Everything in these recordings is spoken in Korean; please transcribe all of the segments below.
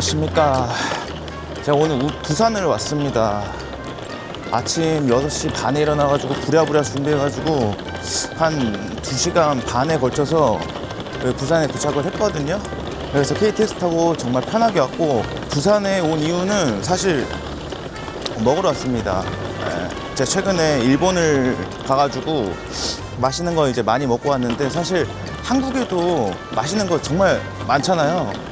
안녕하십니까. 제가 오늘 우- 부산을 왔습니다. 아침 6시 반에 일어나가지고 부랴부랴 준비해가지고 한 2시간 반에 걸쳐서 여기 부산에 도착을 했거든요. 그래서 KTX 타고 정말 편하게 왔고 부산에 온 이유는 사실 먹으러 왔습니다. 예, 제가 최근에 일본을 가가지고 맛있는 거 이제 많이 먹고 왔는데 사실 한국에도 맛있는 거 정말 많잖아요.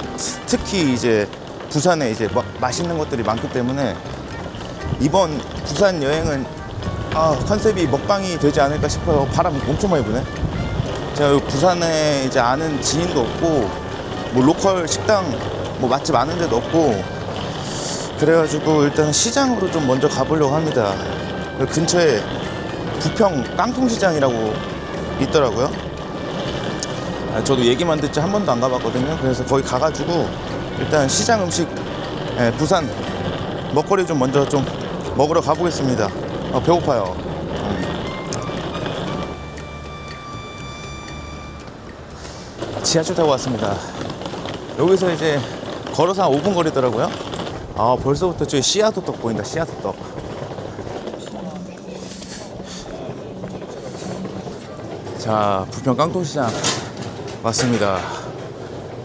특히 이제 부산에 이제 막 맛있는 것들이 많기 때문에 이번 부산 여행은 아, 컨셉이 먹방이 되지 않을까 싶어요. 바람 엄청 많이 부네. 제가 부산에 이제 아는 지인도 없고 뭐 로컬 식당 뭐 맛집 아는 데도 없고 그래가지고 일단 시장으로 좀 먼저 가보려고 합니다. 근처에 부평 깡통시장이라고 있더라고요. 아, 저도 얘기만 듣지 한 번도 안 가봤거든요. 그래서 거기 가가지고 일단 시장 음식 예, 부산 먹거리 좀 먼저 좀 먹으러 가보겠습니다. 아, 배고파요. 음. 지하철 타고 왔습니다. 여기서 이제 걸어서 한 5분 거리더라고요. 아 벌써부터 저기 씨앗도 떡 보인다. 씨앗도 떡. 자 부평 깡통시장 왔습니다.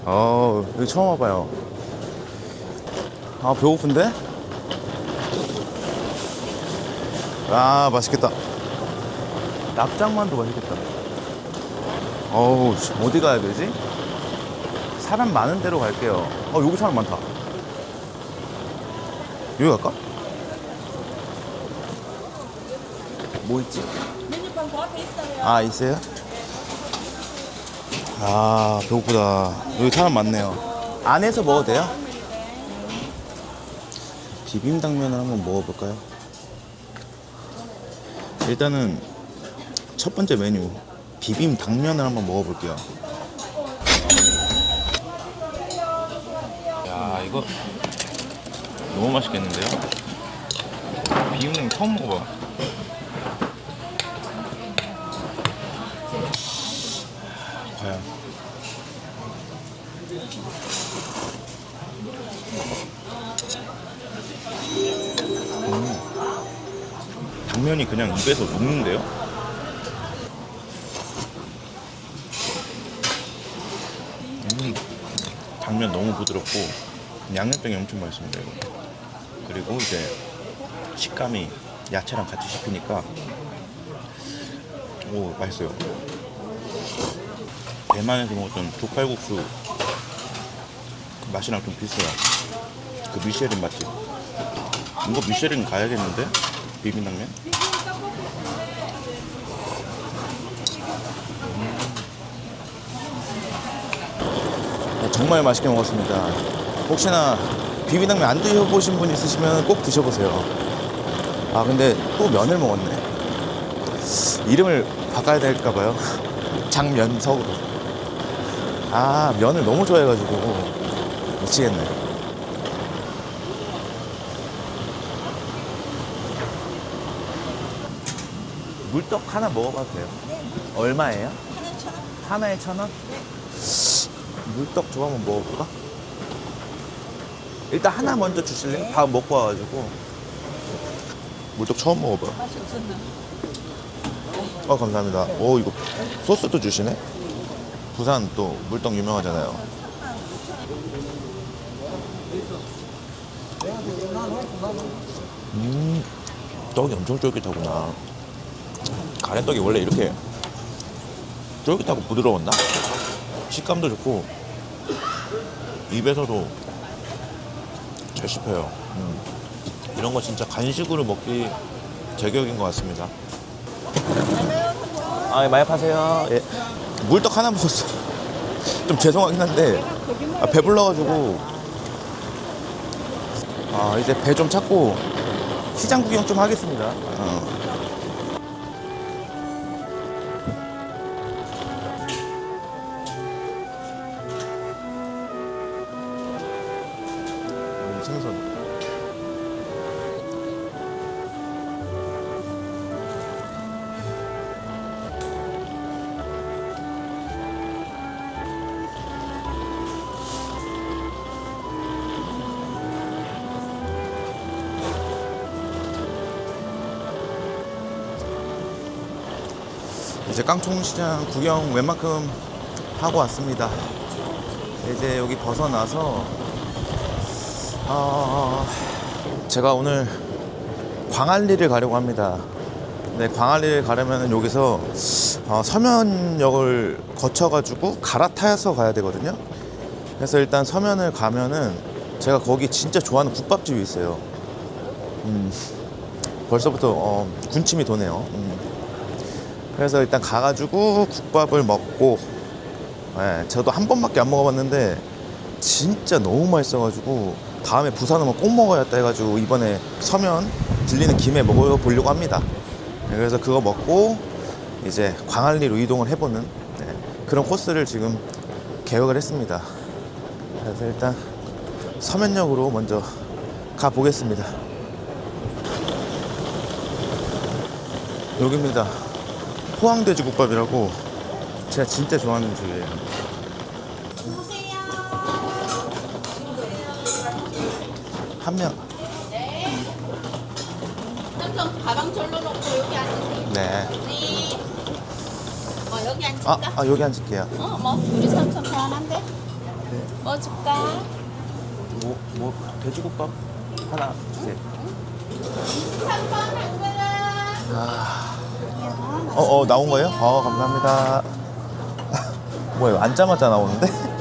어 여기 처음 와봐요. 아 배고픈데? 아 맛있겠다. 납작만두 맛있겠다. 어우 씨, 어디 가야 되지? 사람 많은 데로 갈게요. 어 여기 사람 많다. 여기 갈까? 뭐 있지? 메뉴판 그 앞에 있어요. 아 있어요? 아 배고프다. 여기 사람 많네요. 안에서 먹어도 돼요? 비빔당면을 한번 먹어볼까요? 일단은 첫 번째 메뉴 비빔당면을 한번 먹어볼게요. 야 이거 너무 맛있겠는데요? 비빔냉면 처음 먹어봐. 당면이 그냥 입에서 녹는데요? 음. 당면 너무 부드럽고 양념장이 엄청 맛있습니다 이거. 그리고 이제 식감이 야채랑 같이 씹히니까 오 맛있어요 대만에서 먹었던 족발국수 그 맛이랑 좀 비슷해요. 그 미쉐린 맛집. 이거 미쉐린 가야겠는데? 비빔당면? 음. 정말 맛있게 먹었습니다. 혹시나 비빔당면 안 드셔보신 분 있으시면 꼭 드셔보세요. 아 근데 또 면을 먹었네. 이름을 바꿔야 될까봐요. 장면석으로. 아 면을 너무 좋아해가지고 미치겠네. 물떡 하나 먹어봐도 돼요? 얼마예요? 하나에 천 원? 물떡 저 한번 먹어볼까? 일단 하나 먼저 주실래요? 밥 먹고 와가지고 물떡 처음 먹어봐요. 맛이 없었나? 어 감사합니다. 오 이거 소스도 주시네. 부산 또 물떡 유명하잖아요. 음 떡이 엄청 쫄깃하구나. 가래떡이 원래 이렇게 쫄깃하고 부드러웠나? 식감도 좋고 입에서도 잘 씹혀요. 음. 이런 거 진짜 간식으로 먹기 제격인 것 같습니다. 아, 예, 많이 파세요. 예. 물떡 하나 먹었어. 좀 죄송하긴 한데 아, 배불러가지고 아 이제 배 좀 찾고 시장 구경 좀 하겠습니다. 어. 이제 깡통시장 구경 웬만큼 하고 왔습니다. 이제 여기 벗어나서 어, 제가 오늘 광안리를 가려고 합니다. 네, 광안리를 가려면 여기서 어, 서면역을 거쳐가지고 갈아타서 가야 되거든요. 그래서 일단 서면을 가면은 제가 거기 진짜 좋아하는 국밥집이 있어요. 음, 벌써부터 어, 군침이 도네요. 음. 그래서 일단 가가지고 국밥을 먹고, 예, 저도 한 번밖에 안 먹어봤는데 진짜 너무 맛있어가지고 다음에 부산 오면 꼭 먹어야겠다 해가지고 이번에 서면 들리는 김에 먹어보려고 합니다. 네, 그래서 그거 먹고 이제 광안리로 이동을 해보는 네, 그런 코스를 지금 계획을 했습니다. 그래서 일단 서면역으로 먼저 가보겠습니다. 여기입니다. 포항돼지국밥이라고 제가 진짜 좋아하는 집이에요. 한 명. 삼성 가방 절로 놓고 여기 앉으세요. 네. 네. 어 여기 앉을까? 아, 아 여기 앉을게요. 어, 뭐 우리 삼성 편한데? 뭐 줄까? 뭐, 뭐 돼지국밥 하나 주세요. 3번 한 그릇. 아. 어, 어 나온 거예요? 어 감사합니다. 뭐예요? 앉자마자 나오는데?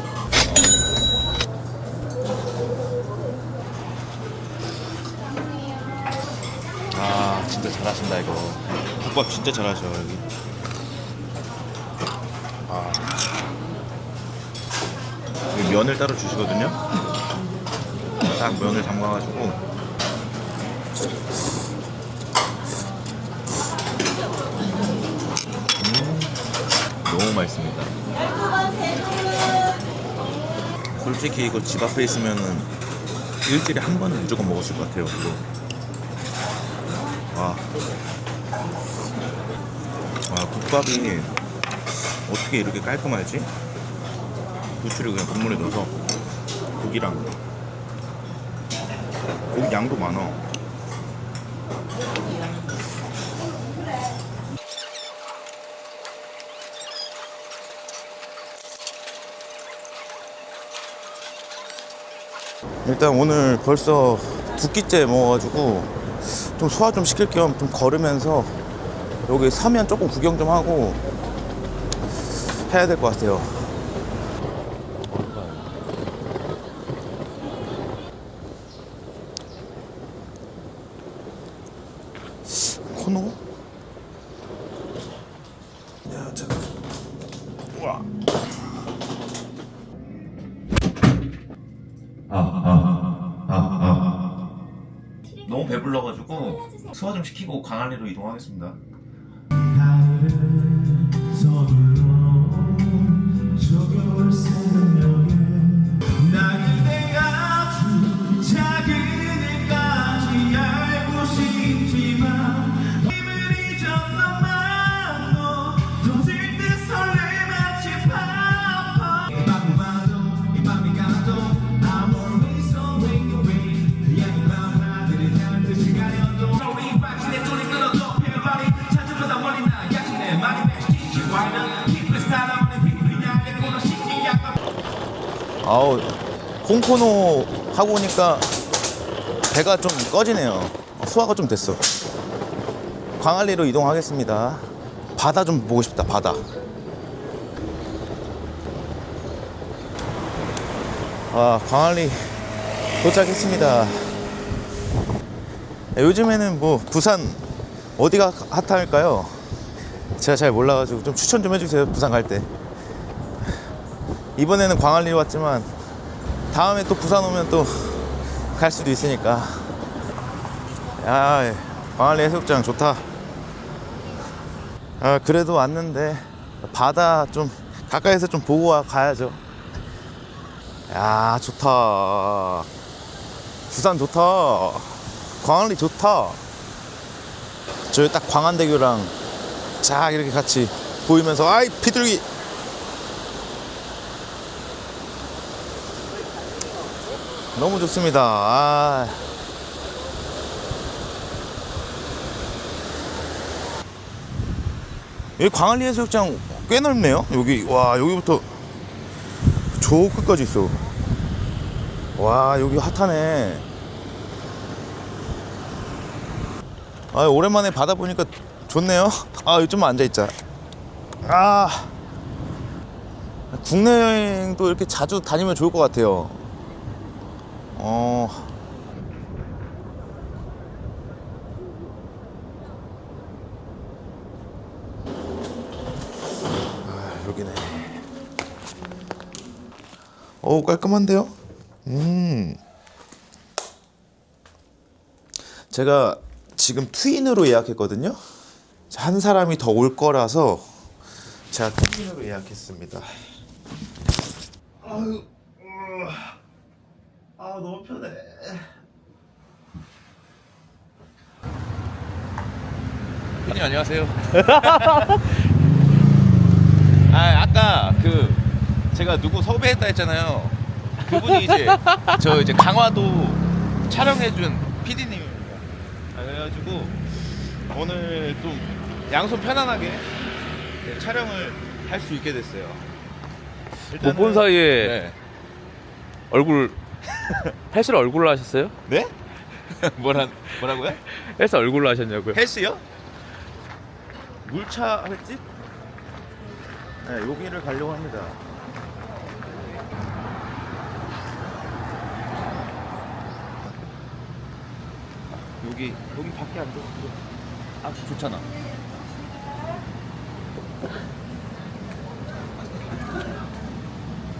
아 진짜 잘하신다 이거. 국밥 진짜 잘하셔 여기. 아. 여기 면을 따로 주시거든요. 딱 면을 담가가지고 너무 맛있습니다. 솔직히 이거 집 앞에 있으면은 일주일에 한 번은 무조건 먹었을 것 같아요. 이거. 와. 와, 국밥이 어떻게 이렇게 깔끔하지? 부추를 그냥 국물에 넣어서 고기랑 고기 양도 많아. 일단 오늘 벌써 두 끼째 먹어가지고 좀 소화 좀 시킬 겸 좀 걸으면서 여기 서면 조금 구경 좀 하고 해야 될 것 같아요. 광안리로 이동하겠습니다. 아우 콩코노 하고 오니까 배가 좀 꺼지네요. 소화가 좀 됐어. 광안리로 이동하겠습니다. 바다 좀 보고 싶다. 바다. 아 광안리 도착했습니다. 요즘에는 뭐 부산 어디가 핫할까요? 제가 잘 몰라가지고 좀 추천 좀 해주세요. 부산 갈 때. 이번에는 광안리 왔지만 다음에 또 부산 오면 또 갈 수도 있으니까. 야 예. 광안리 해수욕장 좋다. 아 그래도 왔는데 바다 좀 가까이서 좀 보고 와 가야죠. 야 좋다. 부산 좋다. 광안리 좋다. 저기 딱 광안대교랑 쫙 이렇게 같이 보이면서 아이 비둘기 너무 좋습니다. 아. 여기 광안리 해수욕장 꽤 넓네요. 여기 와 여기부터 저 끝까지 있어. 와 여기 핫하네. 아 오랜만에 바다 보니까 좋네요. 아 여기 좀 앉아 있자. 아 국내 여행도 이렇게 자주 다니면 좋을 것 같아요. 어. 아, 여기네. 오, 깔끔한데요? 음. 제가 지금 트윈으로 예약했거든요. 한 사람이 더 올 거라서 제가 트윈으로 예약했습니다. 아유, 아 너무 편해. 피디님 안녕하세요. 아 아까 그 제가 누구 섭외했다 했잖아요. 그분이 이제 저 이제 강화도 촬영해준 피디님입니다. 아, 그래가지고 오늘 좀 양손 편안하게 네, 촬영을 할 수 있게 됐어요. 못본 사이에 네. 얼굴 헬스를 얼굴로 하셨어요? 네? 뭐라 뭐라고요? 헬스 얼굴로 하셨냐고요? 헬스요? 물차 횟집? 네, 여기를 가려고 합니다. 여기 여기 밖에 앉아. 아 좋잖아.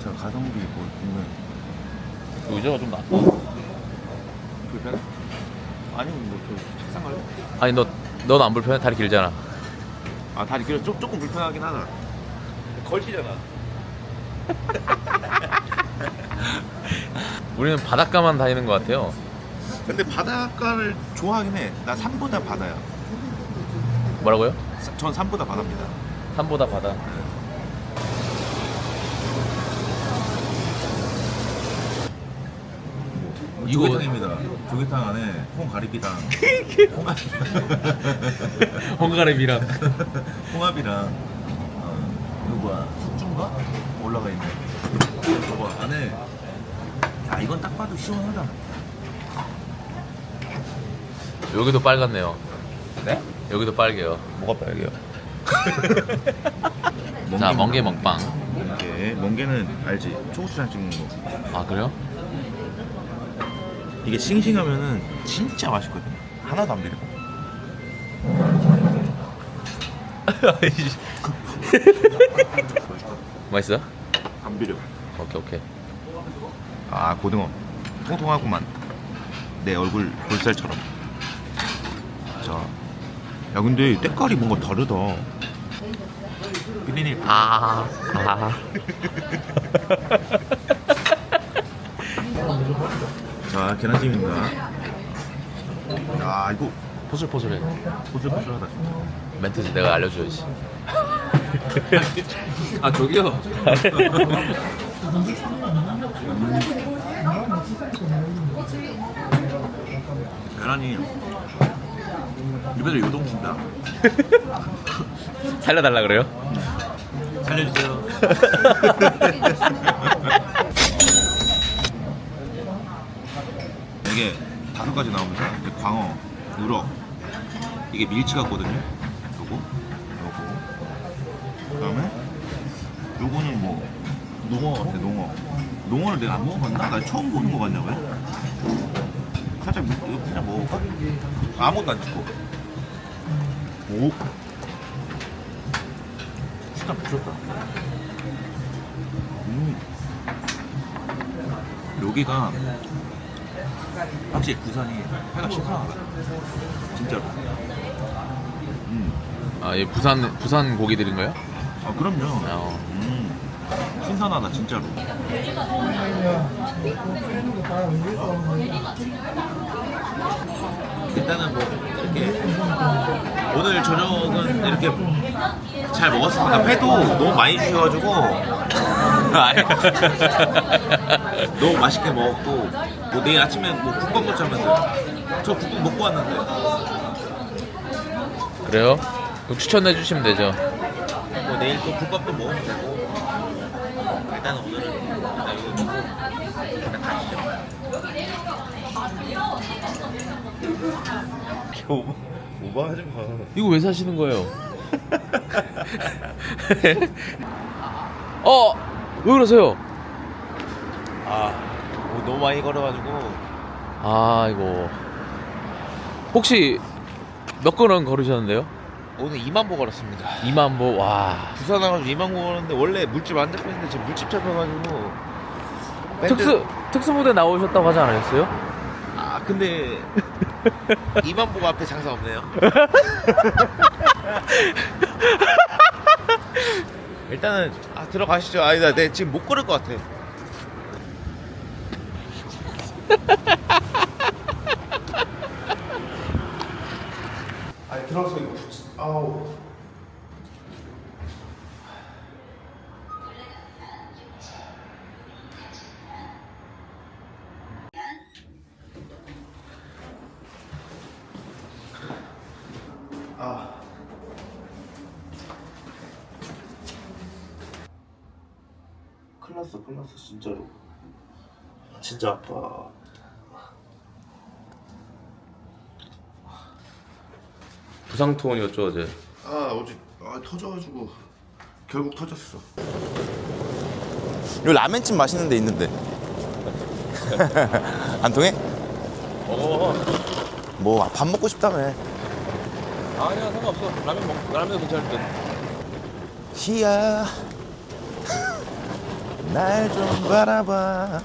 자, 가성비 뭐 보면 의자가 좀 나. 불편해? 아니면 뭐저 책상 갈래? 아니 너 넌 안 불편해? 다리 길잖아. 아 다리 길어 조, 조금 불편하긴 하다. 걸치잖아. 우리는 바닷가만 다니는 것 같아요. 근데 바닷가를 좋아하긴 해. 나 산보다 바다야. 뭐라고요? 사- 전 산보다 바다입니다. 산보다 바다. 이거- 조개탕입니다. 조개탕 안에 홍가리비랑 홍가래비랑 홍합이랑 어, 이거 뭐야 숙주인가 올라가 있네. 저거 안에 야 이건 딱 봐도 시원하다. 여기도 빨갛네요. 네? 여기도 빨개요. 뭐가 빨개요? 자 멍게 먹방. 멍게 멍게는 알지? 초고추장 찍는 거. 아 그래요? 이게 싱싱하면은 진짜 맛있거든. 하나도 안 비려. 맛있어? 안 비려. 오케이 오케이. 아 고등어 통통하구만. 내 얼굴 볼살처럼. 자, 야 근데 때깔이 뭔가 다르다. 피디님, 아 아. 자 계란찜입니다. 야 이거 포슬포슬해. 보슬보슬하다. 멘트 내가 알려줘야지. 아 저기요. 계란이 입에서 요동친다. 살려달라 그래요? 살려주세요. 이게 다섯 가지 이제 광어, 우럭, 이게 밀치 같거든요. 요거, 요거. 그다음에 요거는 뭐 농어 같아, 농어. 농어를 내가 안 먹어봤나? 나 처음 보는 거 같냐 왜? 살짝 물- 이거 그냥 먹어볼까? 아무것도 안 찍고. 오. 진짜 부셨다. 음. 여기가 확실히 부산이 회가 신선하다. 진짜로. 음. 아얘 부산 부산 고기들인가요? 아 그럼요. 어. 음. 신선하다 진짜로. 일단은 뭐 이렇게 오늘 저녁은 이렇게 잘 먹었습니다. 회도 너무 많이 주셔가지고 아니, 너무 맛있게 먹었고 뭐 내일 아침에 뭐 국밥 먹자면서 저 국밥 먹고 왔는데 그래요? 그럼 추천해 주시면 되죠. 내일 또 국밥도 먹으면 되고 일단 오늘은 일단 이거 먹고 일단 가시죠 오버, 오버하지 마 이거 왜 사시는 거예요? 어! 왜 그러세요? 아 오늘 너무 많이 걸어가지고 아 이거 혹시 몇 걸음 걸으셨는데요? 오늘 2만 보 걸었습니다 2만 보, 와 부산 와가지고 2만 보 걸었는데 원래 물집 안 잡혔는데 지금 물집 잡혀가지고 밴드- 특수 특수 무대 나오셨다고 하지 않았어요? 아 근데 2만 보가 앞에 장사 없네요 일단은 아 들어가시죠. 아니다 내 지금 못 걸을 것 같아. 아니 들어가서 이거 붙 아우 진짜 아파 부상 투혼이었죠 어제 아 어제 아, 터져가지고 결국 터졌어. 요 라멘집 맛있는 데 있는데. 안 통해? 먹어 뭐 밥 먹고 싶다며. 아니야 상관없어 라면 먹 라면 괜찮을 듯 희야 날 좀 바라봐.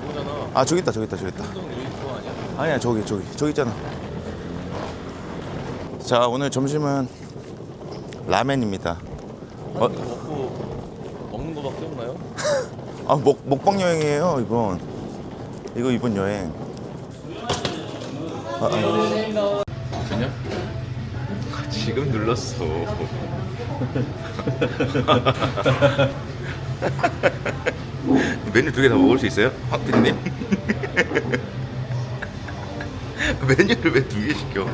그거잖 아아 저기 있다 저기 있다 저기 있다. 아니야? 저기 저기 저기 있잖아. 자 오늘 점심은 라멘입니다. 어? 먹고 먹는 거밖에 없나요? 아 먹, 먹방 여행이에요 이번 이거 이번 여행 아, 아, 그냥? 지금 눌렀어 메뉴 두 개 다 먹을 수 있어요? 황피디님? 메뉴를 왜 두 개 시켜?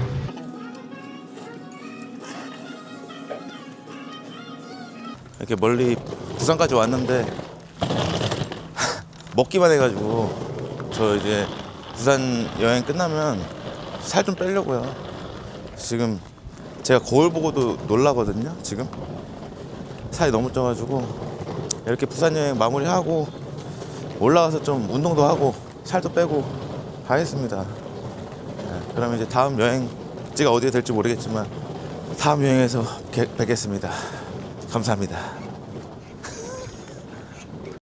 이렇게 멀리 부산까지 왔는데 먹기만 해가지고 저 이제 부산 여행 끝나면 살 좀 빼려고요 지금 제가 거울 보고도 놀라거든요 지금 살이 너무 쪄가지고 이렇게 부산 여행 마무리하고 올라가서 좀 운동도 하고 살도 빼고 가겠습니다 네, 그럼 이제 다음 여행지가 어디에 될지 모르겠지만 다음 여행에서 뵙- 뵙겠습니다 감사합니다.